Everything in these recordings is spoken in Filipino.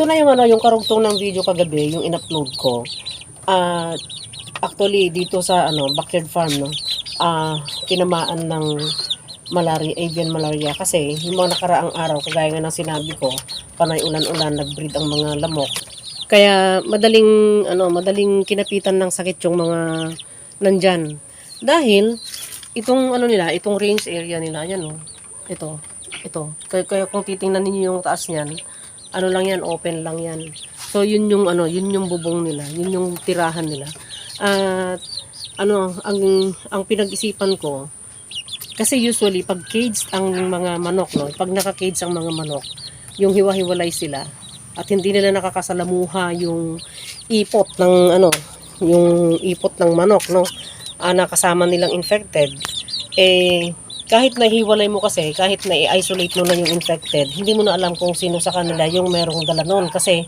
ito na yung ano, yung karugtong ng video kagabi, yung in-upload ko. Ah, actually dito sa ano, backyard farm no. Ah, tinamaan ng malaria, avian malaria kasi yung mga nakaraang araw kagaya nga ng sinabi ko, panay ulan-ulan nag-breed ang mga lamok. Kaya madaling ano, madaling kinapitan ng sakit yung mga nandyan. Dahil itong ano nila, itong range area nila, yan oh. Ito, ito. Kaya, kaya kung titingnan niyo yung taas niyan, ano lang yan, open lang yan. So yun yung ano, yun yung bubong nila, yun yung tirahan nila. At ano, ang ang pinag-isipan ko kasi usually pag caged ang mga manok, no, pag naka-cage ang mga manok, yung hiwa-hiwalay sila at hindi nila nakakasalamuha yung ipot ng ano, yung ipot ng manok, no, ah, nakasama nilang infected, eh kahit nahiwalay mo kasi, kahit na i-isolate mo na yung infected, hindi mo na alam kung sino sa kanila yung merong dala nun. Kasi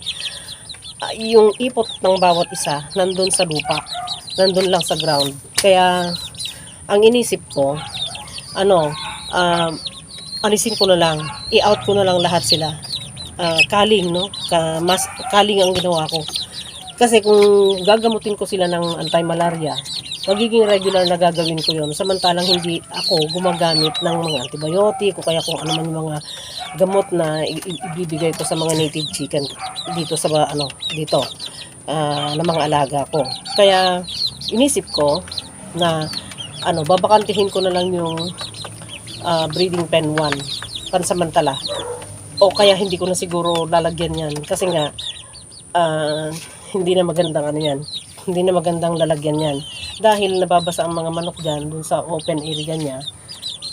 ah, yung ipot ng bawat isa, nandun sa lupa. Nandun lang sa ground. Kaya, ang inisip ko, ano, um, alisin ko na lang, i-out ko na lang lahat sila. Ah, kaling, no? Ka, mas, kaling ang ginawa ko. Kasi kung gagamutin ko sila ng anti-malaria, magiging regular na gagawin ko yon samantalang hindi ako gumagamit ng mga antibiotic o kaya kung ano man yung mga gamot na ibibigay ko sa mga native chicken dito sa ano dito ah, na mga alaga ko. Kaya inisip ko na ano babakantihin ko na lang yung ah, breeding pen 1 pansamantala. O kaya hindi ko na siguro lalagyan yan kasi nga ah, hindi na magandang ano yan hindi na magandang lalagyan yan. Dahil nababasa ang mga manok dyan dun sa open area niya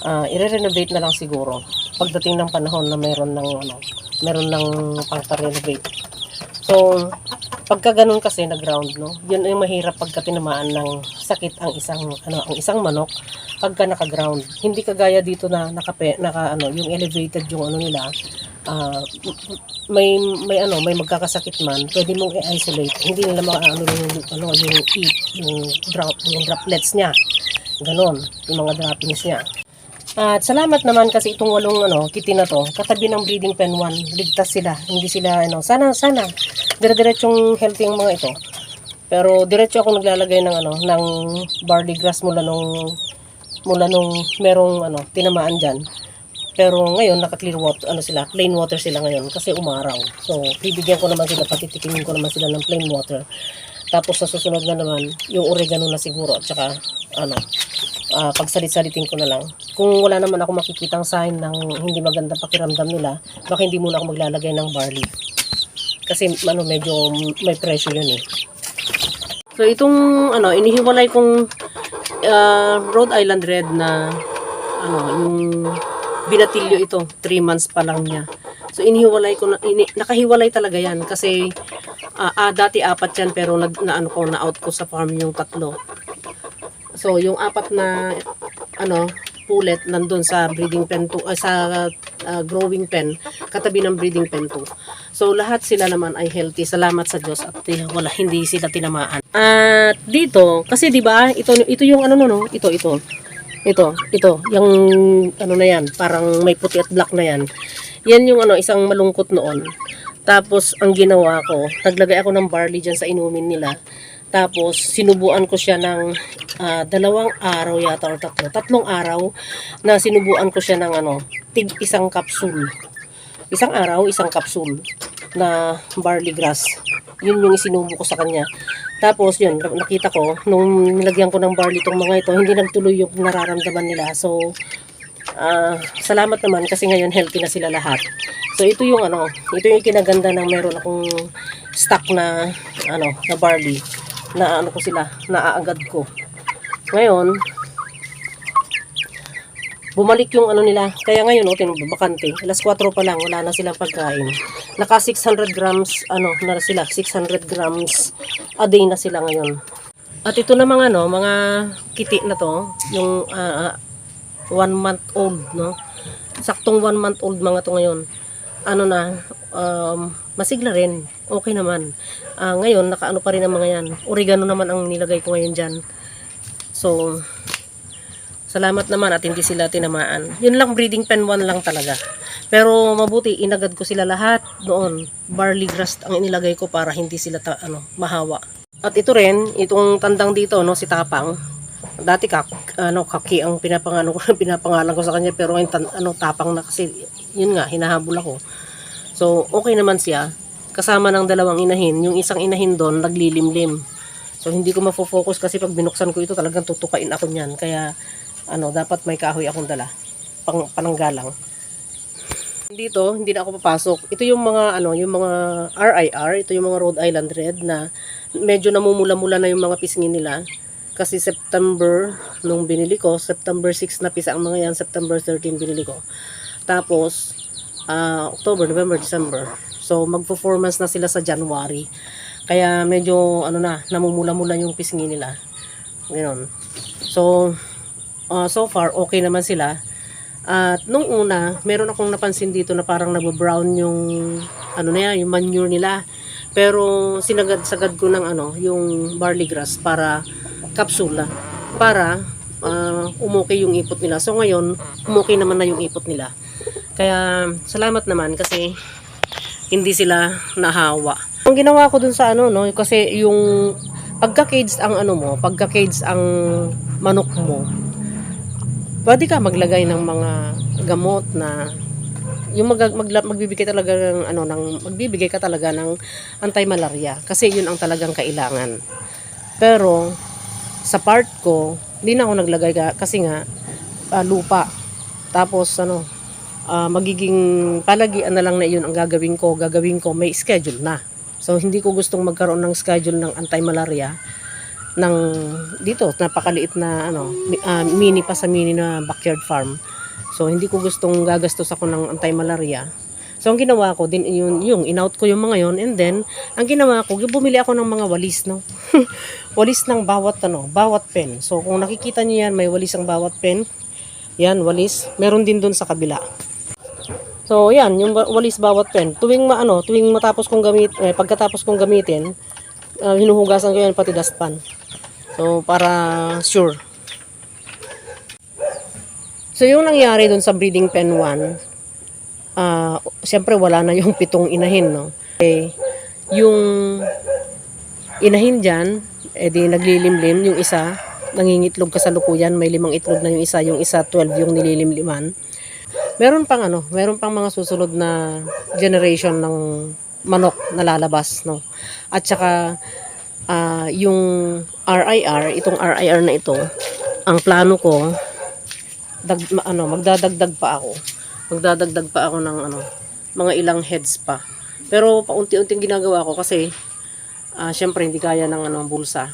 ah i-renovate na lang siguro pagdating ng panahon na meron ng ano meron ng pang-renovate so pagka ganun kasi na ground no? Yun yung mahirap pagka tinamaan ng sakit ang isang ano ang isang manok. Pagka naka-ground hindi kagaya dito na nakape naka ano yung elevated yung ano nila ah, may may ano may magkakasakit man pwede mong i-isolate. Hindi nila makaano yung ano yung eat yung drop yung droplets niya. Ganon yung mga droppings niya at salamat naman kasi itong walong ano kiti na to. Katabi ng breeding pen 1 ligtas sila. Hindi sila ano sana sana. Dire-diretsong healthy ang mga ito. Pero diretso ako naglalagay ng ano ng barley grass mula nung mula nung merong ano tinamaan diyan pero ngayon, naka-clear water, ano sila, plain water sila ngayon kasi umaraw. So, bibigyan ko naman sila, patitikimin ko naman sila ng plain water. Tapos sa susunod na naman, yung oregano na siguro at saka, ano, ah, pagsalit-salitin ko na lang. Kung wala naman ako makikitang sign ng hindi maganda pakiramdam nila, baka hindi muna ako maglalagay ng barley. Kasi, ano, medyo may pressure yun eh. So, itong, ano, inihiwalay kong ah, Rhode Island Red na, ano, yung binatilyo ito, 3 months pa lang niya. So inihiwalay ko na ini, nakahiwalay talaga 'yan kasi ah, ah, dati apat 'yan pero nag na ano ko na out ko sa farm yung tatlo. So yung apat na ano pulet nandun sa breeding pen 2 sa ah, growing pen katabi ng breeding pen 2. So lahat sila naman ay healthy. Salamat sa Diyos at wala hindi sila tinamaan. At dito kasi 'di ba ito ito yung ano no, no ito ito ito, ito, yung ano na yan, parang may puti at black na yan. Yan yung ano, isang malungkot noon. Tapos, ang ginawa ko, naglagay ako ng barley dyan sa inumin nila. Tapos, sinubuan ko siya ng ah, dalawang araw yata or tatlo. Tatlong araw na sinubuan ko siya ng ano, tig isang kapsul. Isang araw, isang kapsul na barley grass. Yun yung isinubo ko sa kanya. Tapos yun, nakita ko, nung nilagyan ko ng barley itong mga ito, hindi nagtuloy yung nararamdaman nila. So, ah, salamat naman kasi ngayon healthy na sila lahat. So, ito yung ano, ito yung kinaganda ng meron akong stock na, ano, na barley. Na ano ko sila, naaagad ko. Ngayon, bumalik yung ano nila. Kaya ngayon, oh, tinubakante. Alas 4 pa lang, wala na silang pagkain. Naka 600 grams, ano, na sila, 600 grams a day na sila ngayon. At ito na mga, ano, mga kiti na to, yung ah, one month old, no? Saktong one month old mga to ngayon. Ano na, um, masigla rin. Okay naman. Ah, ngayon, nakaano pa rin ang mga yan. Oregano naman ang nilagay ko ngayon dyan. So, Salamat naman at hindi sila tinamaan. Yun lang breeding pen 1 lang talaga. Pero mabuti, inagad ko sila lahat noon. Barley grass ang inilagay ko para hindi sila ta- ano, mahawa. At ito rin, itong tandang dito, no, si Tapang. Dati kak, ano, kaki ang pinapangano ko, pinapangalan ko sa kanya pero ngayon ano, tapang na kasi yun nga hinahabol ako. So, okay naman siya. Kasama ng dalawang inahin. Yung isang inahin doon, naglilimlim. So, hindi ko mafo-focus kasi pag binuksan ko ito, talagang tutukain ako niyan. Kaya, ano, dapat may kahoy akong dala. Pang, pananggalang. Dito, hindi na ako papasok. Ito yung mga, ano, yung mga RIR, ito yung mga Rhode Island Red na medyo namumula-mula na yung mga pisngi nila. Kasi September, nung binili ko, September 6 na pisa ang mga yan, September 13 binili ko. Tapos, ah, October, November, December. So, magpo-formance na sila sa January. Kaya medyo, ano na, namumula-mula yung pisngi nila. Ganon. So, ah, so far, okay naman sila. At nung una, meron akong napansin dito na parang nabo-brown yung ano na yan, yung manure nila. Pero sinagad-sagad ko ng ano, yung barley grass para kapsula para ah, umukay yung ipot nila. So ngayon, umukay naman na yung ipot nila. Kaya salamat naman kasi hindi sila nahawa. Ang ginawa ko dun sa ano no, kasi yung pagka-cage ang ano mo, pagka-cage ang manok mo, pwede ka maglagay ng mga gamot na yung mag, magla- magbibigay talaga ng ano ng magbibigay ka talaga ng anti-malaria kasi yun ang talagang kailangan. Pero sa part ko, hindi na ako naglagay ka, kasi nga ah, lupa. Tapos ano, ah, magiging palagian na lang na yun ang gagawin ko. Gagawin ko may schedule na. So hindi ko gustong magkaroon ng schedule ng anti-malaria ng dito napakaliit na ano ah, mini pa sa mini na backyard farm. So hindi ko gustong gagastos ako ng anti-malaria. So ang ginawa ko din yun, yung in-out ko yung mga yon and then ang ginawa ko, bumili ako ng mga walis no. walis ng bawat ano, bawat pen. So kung nakikita niyo yan, may walis ang bawat pen. Yan, walis. Meron din doon sa kabila. So, yan, yung wa- walis bawat pen. Tuwing maano, tuwing matapos kong gamit, eh, pagkatapos kong gamitin, ah, hinuhugasan ko yan pati dustpan. So, para sure. So, yung nangyari dun sa breeding pen 1, ah, siyempre wala na yung pitong inahin, no? Eh, yung inahin dyan, eh di naglilimlim, yung isa, nangingitlog kasalukuyan, may limang itlog na yung isa, yung isa 12 yung nililimliman. Meron pang ano, meron pang mga susunod na generation ng manok na lalabas, no. At saka ah, yung RIR, itong RIR na ito, ang plano ko dag, ano, magdadagdag pa ako. Magdadagdag pa ako ng ano, mga ilang heads pa. Pero paunti-unting ginagawa ko kasi ah syempre hindi kaya ng ano, bulsa.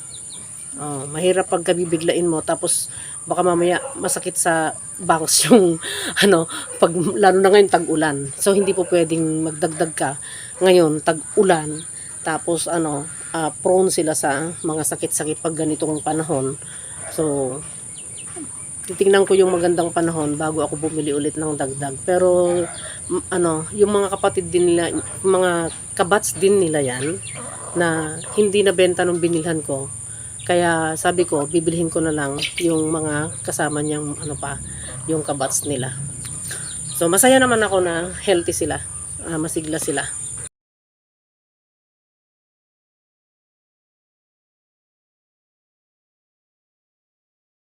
Oh, mahirap pag kabibiglain mo tapos baka mamaya masakit sa banks yung ano pag lalo na ngayon tag-ulan. So hindi po pwedeng magdagdag ka ngayon tag-ulan tapos ano ah, prone sila sa mga sakit-sakit pag ganitong panahon. So titingnan ko yung magandang panahon bago ako bumili ulit ng dagdag. Pero ano, yung mga kapatid din nila, mga kabats din nila yan na hindi na benta nung binilhan ko. Kaya sabi ko, bibilhin ko na lang yung mga kasama niyang ano pa, yung kabats nila. So masaya naman ako na healthy sila, ah, masigla sila.